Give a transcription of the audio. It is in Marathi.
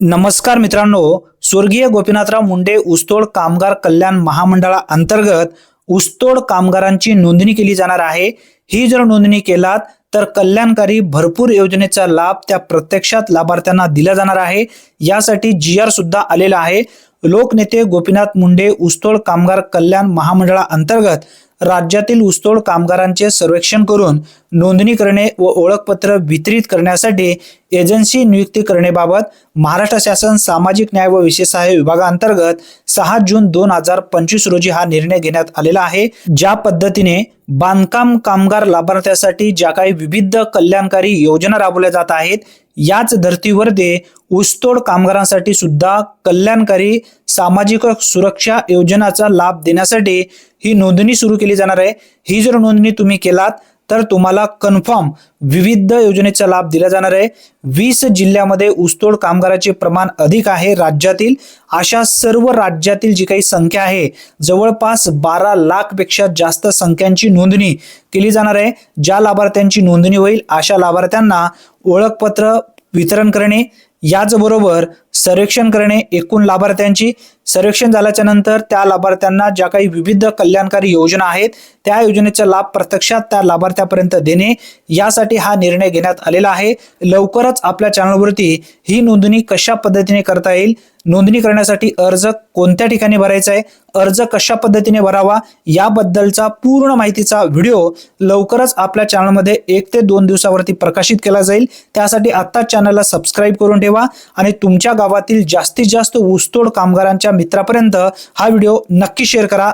नमस्कार मित्रांनो स्वर्गीय गोपीनाथराव मुंडे ऊसतोड कामगार कल्याण महामंडळा अंतर्गत ऊसतोड कामगारांची नोंदणी केली जाणार आहे. ही जर नोंदणी केलात तर कल्याणकारी भरपूर योजनेचा लाभ त्या प्रत्यक्षात लाभार्थ्यांना दिला जाणार आहे. यासाठी जी आर सुद्धा आलेला आहे. लोकनेते गोपीनाथ मुंडे ऊसतोड कामगार कल्याण महामंडळाअंतर्गत राज्यातील ऊसतोड कामगारांचे सर्वेक्षण करून नोंदणी करणे व ओळखपत्र वितरित करण्यासाठी एजन्सी नियुक्ती करण्याबाबत महाराष्ट्र शासन सामाजिक न्याय व विशेष सहाय्य विभागाअंतर्गत सहा जून दोन हजार पंचवीस रोजी हा निर्णय घेण्यात आलेला आहे. ज्या पद्धतीने बांधकाम कामगार लाभार्थ्यासाठी ज्या काही विविध कल्याणकारी योजना राबवल्या जात आहेत याच धर्तीवर ते ऊसतोड कामगारांसाठी सुद्धा कल्याणकारी सामाजिक सुरक्षा योजनाचा लाभ देण्यासाठी ही नोंदणी सुरू केली जाणार आहे. ही जर नोंदणी तुम्ही केलात तर तुम्हाला कन्फर्म विविध योजनेचा लाभ दिला जाणार आहे. वीस जिल्ह्यामध्ये ऊसतोड कामगाराचे प्रमाण अधिक आहे. राज्यातील अशा सर्व राज्यातील जी काही संख्या आहे जवळपास बारा लाखपेक्षा जास्त संख्यांची नोंदणी केली जाणार आहे. ज्या लाभार्थ्यांची नोंदणी होईल अशा लाभार्थ्यांना ओळखपत्र वितरण करणे याचबरोबर सर्वेक्षण करणे एकूण लाभार्थ्यांची. सर्वेक्षण झाल्याच्यानंतर त्या लाभार्थ्यांना ज्या काही विविध कल्याणकारी योजना आहेत त्या योजनेचा लाभ प्रत्यक्षात त्या लाभार्थ्यापर्यंत देणे यासाठी हा निर्णय घेण्यात आलेला आहे. लवकरच आपल्या चॅनलवरती ही नोंदणी कशा पद्धतीने करता येईल नोंदणी करण्यासाठी अर्ज कोणत्या ठिकाणी भरायचा आहे अर्ज कशा पद्धतीने भरावा याबद्दलचा पूर्ण माहितीचा व्हिडिओ लवकरच आपल्या चॅनलमध्ये एक ते दोन दिवसावरती प्रकाशित केला जाईल. त्यासाठी आत्ताच चॅनलला सबस्क्राईब करून ठेवा आणि तुमच्या गावातील जास्तीत जास्त ऊसतोड कामगारांच्या मित्रापर्यंत हा व्हिडिओ नक्की शेअर करा.